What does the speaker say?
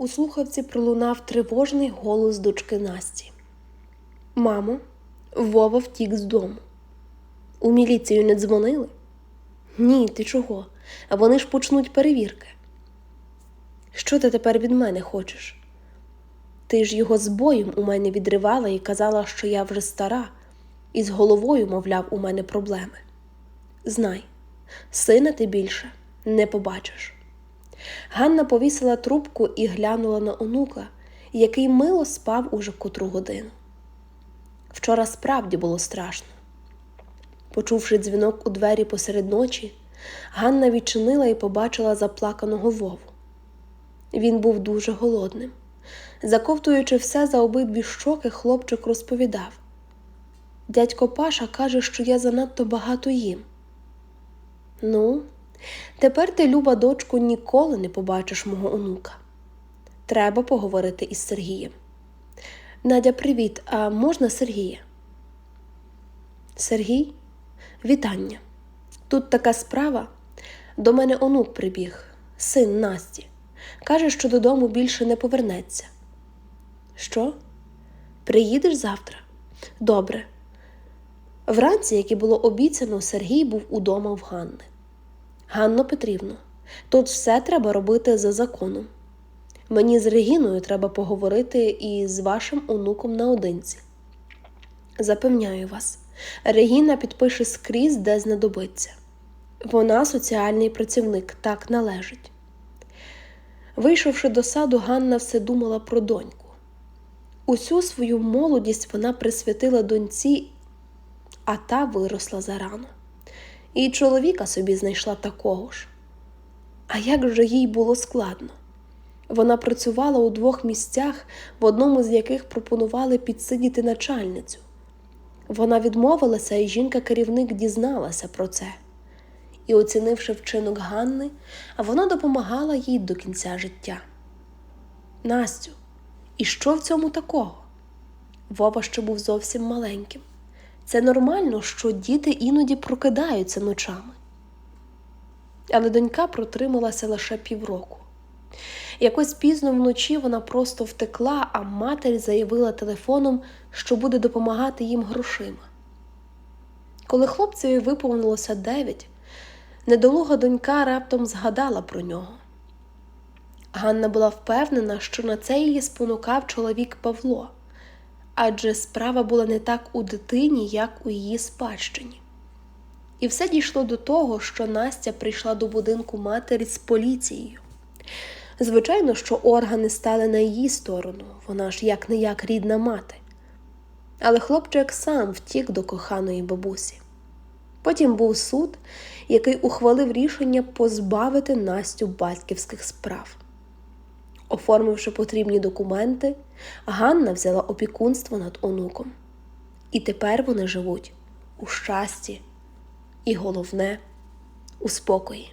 У слухавці пролунав тривожний голос дочки Насті. Мамо, Вова втік з дому. У міліцію не дзвонили? Ні, ти чого? Вони ж почнуть перевірки. Що ти тепер від мене хочеш? Ти ж його з боєм у мене відривала і казала, що я вже стара, і з головою, мовляв, у мене проблеми. Знай, сина ти більше не побачиш. Ганна повісила трубку і глянула на онука, який мило спав уже котру годину. Вчора справді було страшно. Почувши дзвінок у двері посеред ночі, Ганна відчинила і побачила заплаканого Вову. Він був дуже голодним. Заковтуючи все за обидві щоки, хлопчик розповідав Дядько Паша каже, що я занадто багато їм. Ну, тепер ти, люба дочку, ніколи не побачиш мого онука. Треба поговорити із Сергієм. Надя, привіт, а можна Сергія? Сергій, вітання. Тут така справа. До мене онук прибіг, син Насті. Каже, що додому більше не повернеться. Що? Приїдеш завтра? Добре. Вранці, як і було обіцяно, Сергій був удома в Ганни. Ганно Петрівно, тут все треба робити за законом. Мені з Регіною треба поговорити і з вашим онуком наодинці. Запевняю вас, Регіна підпише скрізь, де знадобиться. Вона соціальний працівник, так належить. Вийшовши до саду, Ганна все думала про доньку. Усю свою молодість вона присвятила доньці, а та виросла зарано. І чоловіка собі знайшла такого ж. А як же їй було складно? Вона працювала у двох місцях, в одному з яких пропонували підсидіти начальницю. Вона відмовилася, і жінка-керівник дізналася про це. І, оцінивши вчинок Ганни, вона допомагала їй до кінця життя. Настю, і що в цьому такого? Вова ще був зовсім маленьким. Це нормально, що діти іноді прокидаються ночами. Але донька протрималася лише півроку. Якось пізно вночі вона просто втекла, а матері заявила телефоном, що буде допомагати їм грошима. Коли хлопцеві виповнилося дев'ять, недолуга донька раптом згадала про нього. Ганна була впевнена, що на це її спонукав чоловік Павло, адже справа була не так у дитині, як у її спадщині. І все дійшло до того, що Настя прийшла до будинку матері з поліцією. Звичайно, що органи стали на її сторону, вона ж як не як рідна мати. Але хлопчик сам втік до коханої бабусі. Потім був суд, який ухвалив рішення позбавити Настю батьківських справ. Оформивши потрібні документи, Ганна взяла опікунство над онуком. І тепер вони живуть у щасті і, головне, у спокої.